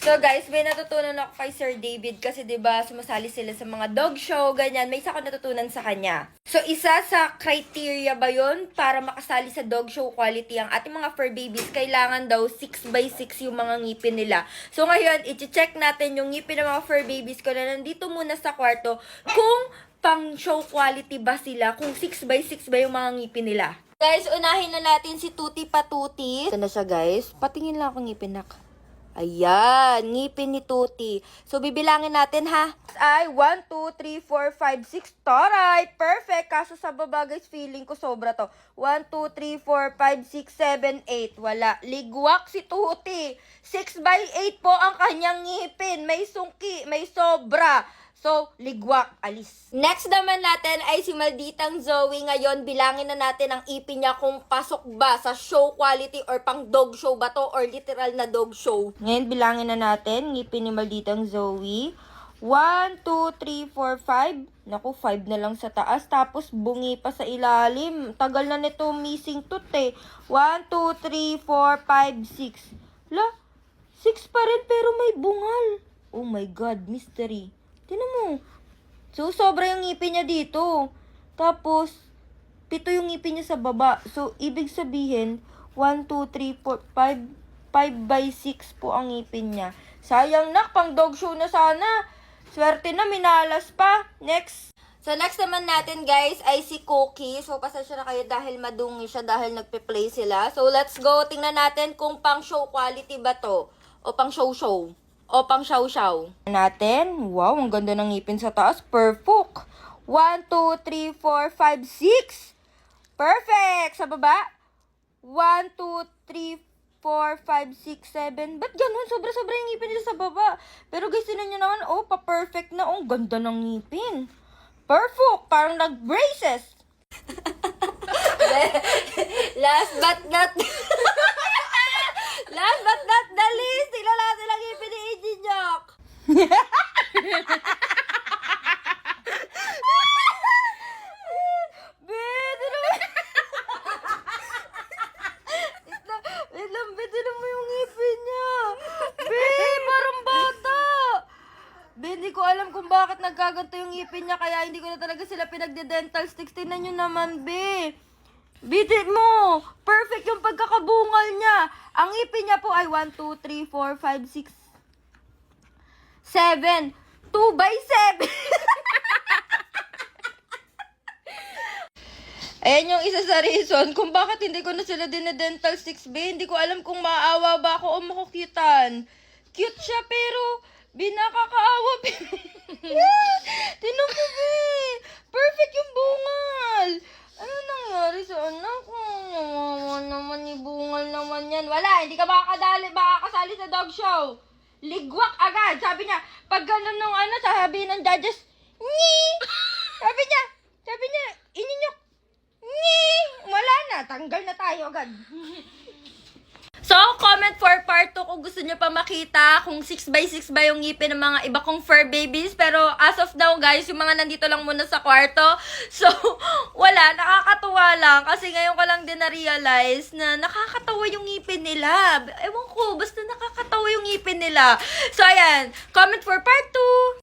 So guys, may natutunan ako kay Sir David kasi 'di ba sumasali sila sa mga dog show, ganyan. May isa ko natutunan sa kanya. So isa sa criteria ba 'yon para makasali sa dog show quality ang ating mga fur babies, kailangan daw 6 by 6 yung mga ngipin nila. So ngayon, i-check natin yung ngipin ng mga fur babies ko na nandito muna sa kwarto kung pang show quality ba sila, kung 6 by 6 ba yung mga ngipin nila. Guys, unahin na natin si Tuti Patuti. Ito na siya guys. Patingin lang ako ngipin nak. Ayan, ngipin ni Tuti. So, bibilangin natin ha. Ay, 1, 2, 3, 4, 5, 6. Taray! Perfect! Kaso sa baba guys, feeling ko sobra to. 1, 2, 3, 4, 5, 6, 7, 8. Wala. Ligwak si Tuti. 6 by 8 po ang kanyang ngipin. May sungki, may sobra. So, ligwak, alis. Next naman natin ay si Malditang Zoe. Ngayon, bilangin na natin ang ipin niya kung pasok ba sa show quality or pang dog show ba to or literal na dog show. Ngayon, bilangin na natin ngipin ni Malditang Zoe. 1, 2, 3, 4, 5. Naku, 5 na lang sa taas. Tapos, bungi pa sa ilalim. Tagal na nito missing tooth eh. 1, 2, 3, 4, 5, 6. La, 6 pa rin pero may bungal. Oh my God, mystery. So, sobra yung ngipin niya dito. Tapos, pito yung ngipin niya sa baba. So, ibig sabihin, 1, 2, 3, 4, 5, 5 by 6 po ang ngipin niya. Sayang nak, pang dog show na sana. Swerte na, minalas pa. Next. So, next naman natin, guys, ay si Cookie. So, pasensya na kayo dahil madungi siya dahil nagpe-play sila. So, let's go. Tingnan natin kung pang show quality ba to. O pang show-show. O pang show-show. Natin. Wow, ang ganda ng ngipin sa taas. Perfect. 1, 2, 3, 4, 5, 6. Perfect. Sa baba. 1, 2, 3, 4, 5, 6, 7. Ba't ganun? Sobra-sobra yung ngipin nila sa baba. Pero guys, tinan nyo naman, oh, pa-perfect na. Oh, ang ganda ng ngipin. Perfect. Parang nag-braces. Last but not... Last but not the least, tingnan natin ang ngipin ni Iggy Naman. Wait lang, wait lang, naman yung ngipin. Be, parang hindi ko alam kung bakit nagkaganto yung ngipin niya, kaya hindi ko na talaga sila pinagde-dental sticks. Tingnan nyo naman, be. Bitit mo! Perfect yung pagkakabungal niya. Ang ngipin niya po ay 1, 2, 3, 4, 5, 6, 7. 2 by 7. Ayan yung isa sa reason kung bakit hindi ko na sila dine-dental sticks, be. Hindi ko alam kung maawa ba ako o makukitan. Cute siya, pero binakakaawa. Tinan mo, be. Perfect yung bungal. Ano nangyari sa anak ko? Nawawa naman ni bungal naman yan. Wala, hindi ka makakadali, makakasali sa dog show. Ligwak agad. Sabi niya, pag ganun nung ano, sabi ng judges, Nyi! Sabi niya, sabi niya, ininyok, Nyi! Wala na, tanggal na tayo agad. So, comment for part 2 kung gusto nyo pa makita kung 6x6 ba yung ngipin ng mga iba kong fur babies. Pero as of now, guys, yung mga nandito lang muna sa kwarto. So, wala, nakakatuwa lang. Kasi ngayon ko lang din na-realize na nakakatawa yung ngipin nila. Ewan ko, basta nakakatawa yung ngipin nila. So, ayan, comment for part 2.